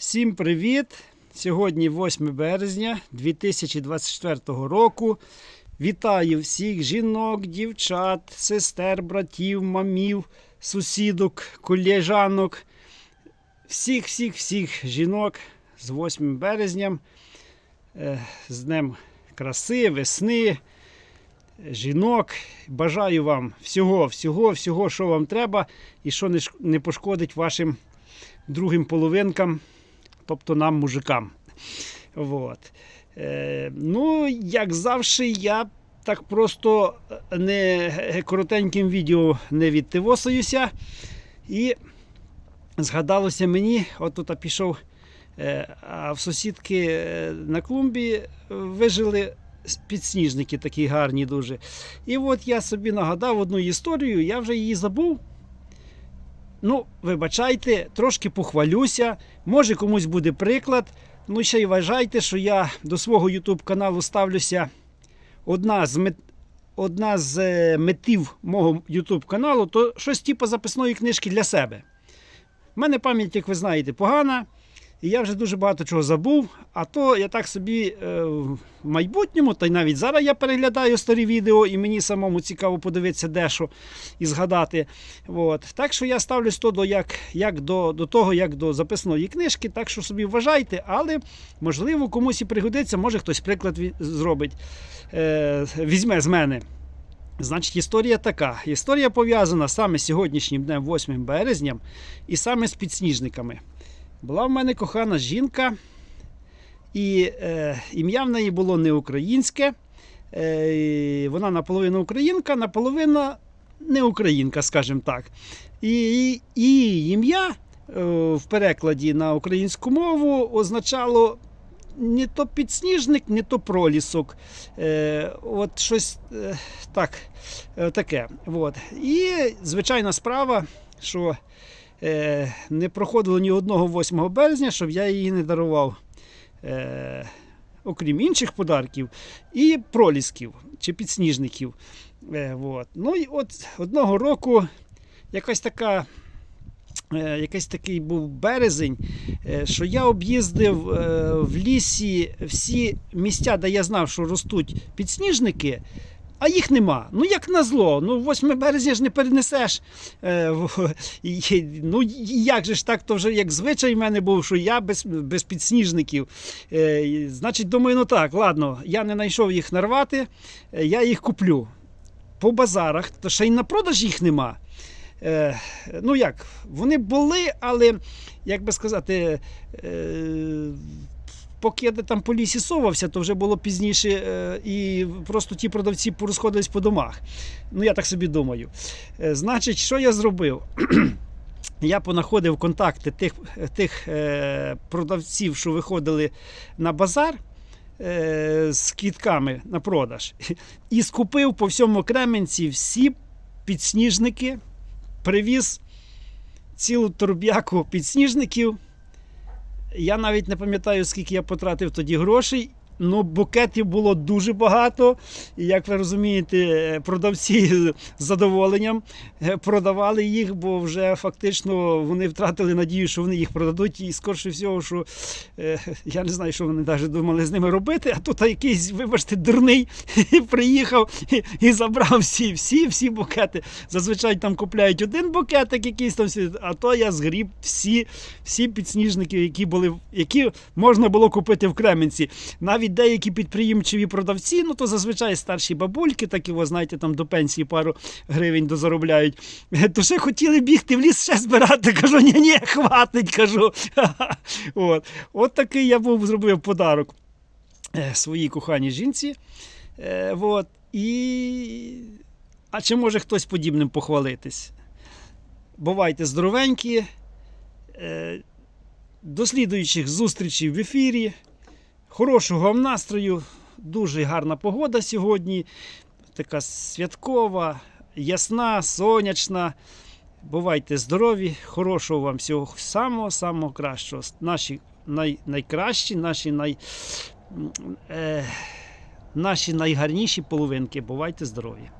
Всім привіт! Сьогодні 8 березня 2024 року. Вітаю всіх жінок, дівчат, сестер, братів, мамів, сусідок, колежанок, всіх, всіх, всіх жінок з 8 березня, е, з Днем краси, весни, жінок. Бажаю вам всього, всього, всього, що вам треба, і що не пошкодить вашим другим половинкам, тобто нам, мужикам. Вот. Е, ну, як завжди, я так просто не коротеньким відео не відтивосуюся. І згадалося мені, от тут пішов, е, а в сусідки е, на клумбі е, вижили підсніжники такі гарні дуже. І от я собі нагадав одну історію, я вже її забув. Ну, вибачайте, трошки похвалюся. Може комусь буде приклад. Ну, ще й вважайте, що я до свого YouTube каналу ставлюся. Одна з мет... Одна з е, метів мого YouTube каналу то щось типу записної книжки для себе. У мене пам'ять, як ви знаєте, погана, і я вже дуже багато чого забув. А то я так собі е, в майбутньому, та й навіть зараз я переглядаю старі відео, і мені самому цікаво подивитися дещо і згадати. От. Так що я ставлюсь то до, як, як до, до того, як до записаної книжки, так що собі вважайте, але можливо комусь і пригодиться, може хтось приклад зробить, е, візьме з мене. Значить, історія така. Історія пов'язана саме з сьогоднішнім днем, 8 березня, і саме з підсніжниками. Була в мене кохана жінка, і е, ім'я в неї було не українське. Е, вона наполовину українка, наполовину не українка, скажімо так. І, її ім'я е, в перекладі на українську мову означало не то підсніжник, не то пролісок. Е, от щось е, так, е, таке. От. І звичайна справа, що е, не проходило ні одного 8 березня, щоб я її не дарував. Е, окрім інших подарків, і пролісків чи підсніжників. Е, от. Ну і от одного року якась така. е, Якийсь такий був березень, е, що я об'їздив в лісі всі місця, де я знав, що ростуть підсніжники, а їх нема. Ну як назло, ну 8 березня ж не перенесеш. Е, Ну як же ж так, то вже як звичай в мене був, що я без, без підсніжників. Е, Значить, думаю, ну так, ладно, я не знайшов їх нарвати, е, я їх куплю. По базарах, то ще й на продаж їх нема. Е, ну як, вони були, але, як би сказати, е, поки я там по лісі совався, то вже було пізніше, е, і просто ті продавці порозходились по домах. Ну, я так собі думаю. Е, значить, що я зробив? Я понаходив контакти тих, тих е, продавців, що виходили на базар з квітками на продаж, і скупив по всьому Кременці всі підсніжники, привіз цілу торб'яку підсніжників. Я навіть не пам'ятаю, скільки я потратив тоді грошей. Ну, букетів було дуже багато. І як ви розумієте, е, продавці з задоволенням е, продавали їх, бо вже фактично вони втратили надію, що вони їх продадуть. І скорше всього, що е, я не знаю, що вони навіть думали з ними робити. А тут якийсь, вибачте, дурний приїхав і, забрав всі, всі, всі букети. Зазвичай там купляють один букетик, якийсь там, а то я згріб всі, всі підсніжники, які були, які можна було купити в Кременці. Навіть деякі підприємчиві продавці, ну то зазвичай старші бабульки, такі, ви знаєте, там до пенсії пару гривень дозаробляють. То ще хотіли бігти в ліс ще збирати. Кажу, ні, ні, хватить, кажу. От, От такий я був зробив подарок е, своїй коханій жінці. Е, от. І... А чи може хтось подібним похвалитись? Бувайте здоровенькі. Е, До слідуючих зустрічей в ефірі. Хорошого вам настрою. Дуже гарна погода сьогодні. Така святкова, ясна, сонячна. Бувайте здорові, хорошого вам всього самого самого кращого. Наші най, найкращі, наші, най, е, наші найгарніші половинки. Бувайте здорові!